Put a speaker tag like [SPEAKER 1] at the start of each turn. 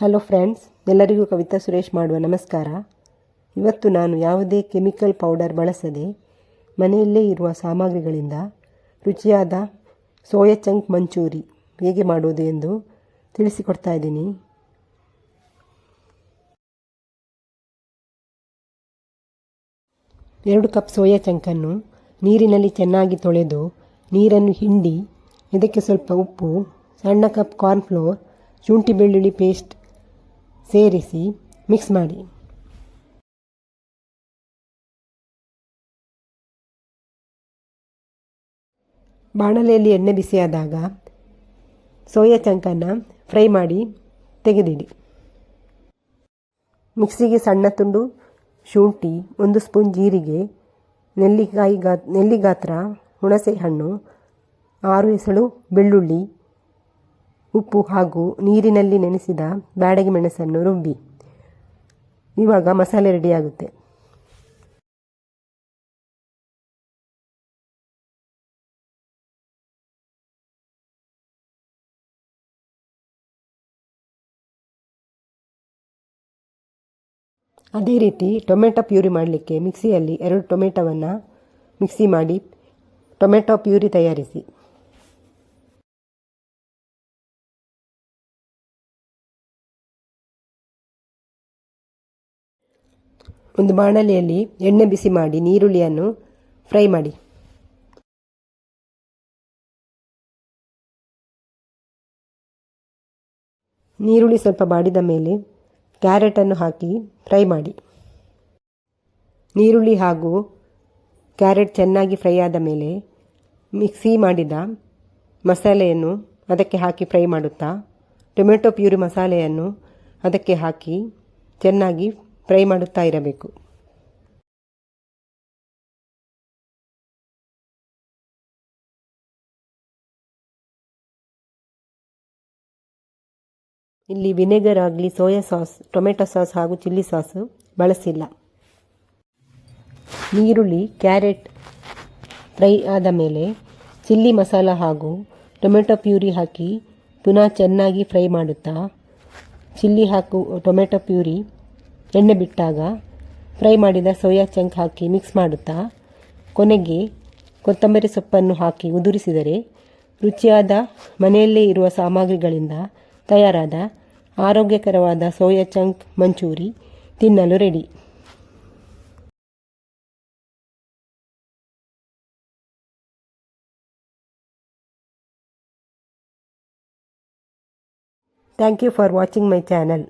[SPEAKER 1] Hello friends ಎಲ್ಲರಿಗೂ ಕವಿತಾ ಸುರೇಶ್ ಮಾಡುವ ನಮಸ್ಕಾರ. ಇವತ್ತು ನಾನು ಯಾವುದೇ ಕೆಮಿಕಲ್ ಪೌಡರ್ ಬಳಸದೆ ಮನೆಯಲ್ಲೇ ಇರುವ ಸಾಮಗ್ರಿಗಳಿಂದ ರುಚಿಯಾದ ಸೋಯಾ ಚಂಕ್ ಮಂಚೂರಿ ಹೇಗೆ ಮಾಡುವುದು ಎಂದು ತಿಳಿಸಿಕೊಡ್ತಾ ಇದ್ದೀನಿ. ಎರಡು ಕಪ್ ಸೋಯಾ ಚಂಕನ್ನು ನೀರಿನಲ್ಲಿ ಚೆನ್ನಾಗಿ ತೊಳೆದು ನೀರನ್ನು ಹಿಂಡಿ, ಇದಕ್ಕೆ ಸ್ವಲ್ಪ ಉಪ್ಪು, ಸಣ್ಣ ಕಪ್ ಕಾರ್ನ್ಫ್ಲೋರ್ ಶುಂಠಿ ಬೆಳ್ಳುಳ್ಳಿ ಪೇಸ್ಟ್ ಸೇರಿಸಿ ಮಿಕ್ಸ್ ಮಾಡಿ. ಬಾಣಲೆಯಲ್ಲಿ ಎಣ್ಣೆ ಬಿಸಿಯಾದಾಗ ಸೋಯಾ ಚಂಕನ್ನು ಫ್ರೈ ಮಾಡಿ ತೆಗೆದಿಡಿ. ಮಿಕ್ಸಿಗೆ ಸಣ್ಣ ತುಂಡು ಶುಂಠಿ, ಒಂದು ಸ್ಪೂನ್ ಜೀರಿಗೆ, ನೆಲ್ಲಿಕಾಯಿ ಗಾ ನೆಲ್ಲಿ ಗಾತ್ರ, ಹುಣಸೆ ಹಣ್ಣು, ಆರು ಎಸಳು ಬೆಳ್ಳುಳ್ಳಿ ಉಪ್ಪು ಹಾಗೂ ನೀರಿನಲ್ಲಿ ನೆನೆಸಿದ ಬ್ಯಾಡಗಿ ಮೆಣಸನ್ನು ರುಬ್ಬಿ. ಇವಾಗ ಮಸಾಲೆ ರೆಡಿಯಾಗುತ್ತೆ ಅದೇ ರೀತಿ ಟೊಮೆಟೊ ಪ್ಯೂರಿ ಮಾಡಲಿಕ್ಕೆ ಮಿಕ್ಸಿಯಲ್ಲಿ ಎರಡು ಟೊಮೆಟೊವನ್ನು ಮಿಕ್ಸಿ ಮಾಡಿ ಟೊಮೆಟೊ ಪ್ಯೂರಿ ತಯಾರಿಸಿ. ಒಂದು ಬಾಣಲೆಯಲ್ಲಿ ಎಣ್ಣೆ ಬಿಸಿ ಮಾಡಿ, ನೀರುಳ್ಳಿಯನ್ನು ಫ್ರೈ ಮಾಡಿ. ನೀರುಳ್ಳಿ ಸ್ವಲ್ಪ ಬಾಡಿದ ಮೇಲೆ ಕ್ಯಾರೆಟನ್ನು ಹಾಕಿ ಫ್ರೈ ಮಾಡಿ. ನೀರುಳ್ಳಿ ಹಾಗೂ ಕ್ಯಾರೆಟ್ ಚೆನ್ನಾಗಿ ಫ್ರೈ ಆದ ಮೇಲೆ ಮಿಕ್ಸಿ ಮಾಡಿದ ಮಸಾಲೆಯನ್ನು ಅದಕ್ಕೆ ಹಾಕಿ ಫ್ರೈ ಮಾಡುತ್ತಾ, ಟೊಮೆಟೊ ಪ್ಯೂರಿ ಮಸಾಲೆಯನ್ನು ಅದಕ್ಕೆ ಹಾಕಿ ಚೆನ್ನಾಗಿ ಫ್ರೈ ಮಾಡುತ್ತಾ ಇರಬೇಕು. ಇಲ್ಲಿ ವಿನೆಗರ್ ಆಗಲಿ ಸೋಯಾ ಸಾಸ್ ಟೊಮೆಟೊ ಸಾಸ್ ಹಾಗೂ ಚಿಲ್ಲಿ ಸಾಸ್ ಬಳಸಿಲ್ಲ. ಈರುಳ್ಳಿ ಕ್ಯಾರೆಟ್ ಫ್ರೈ ಆದ ಮೇಲೆ ಚಿಲ್ಲಿ ಮಸಾಲ ಹಾಗೂ ಟೊಮೆಟೊ ಪ್ಯೂರಿ ಹಾಕಿ ಪುನಃ ಚೆನ್ನಾಗಿ ಫ್ರೈ ಮಾಡುತ್ತಾ ಚಿಲ್ಲಿ ಹಾಕು ಟೊಮೆಟೊ ಪ್ಯೂರಿ ಎಣ್ಣೆ ಬಿಟ್ಟಾಗ ಫ್ರೈ ಮಾಡಿದ ಸೋಯಾ ಚಂಕ್ ಹಾಕಿ ಮಿಕ್ಸ್ ಮಾಡುತ್ತಾ, ಕೊನೆಗೆ ಕೊತ್ತಂಬರಿ ಸೊಪ್ಪನ್ನು ಹಾಕಿ ಉದುರಿಸಿದರೆ ರುಚಿಯಾದ ಮನೆಯಲ್ಲೇ ಇರುವ ಸಾಮಗ್ರಿಗಳಿಂದ ತಯಾರಾದ ಆರೋಗ್ಯಕರವಾದ ಸೋಯಾ ಚಂಕ್ ಮಂಚೂರಿ ತಿನ್ನಲು ready. Thank you for watching my channel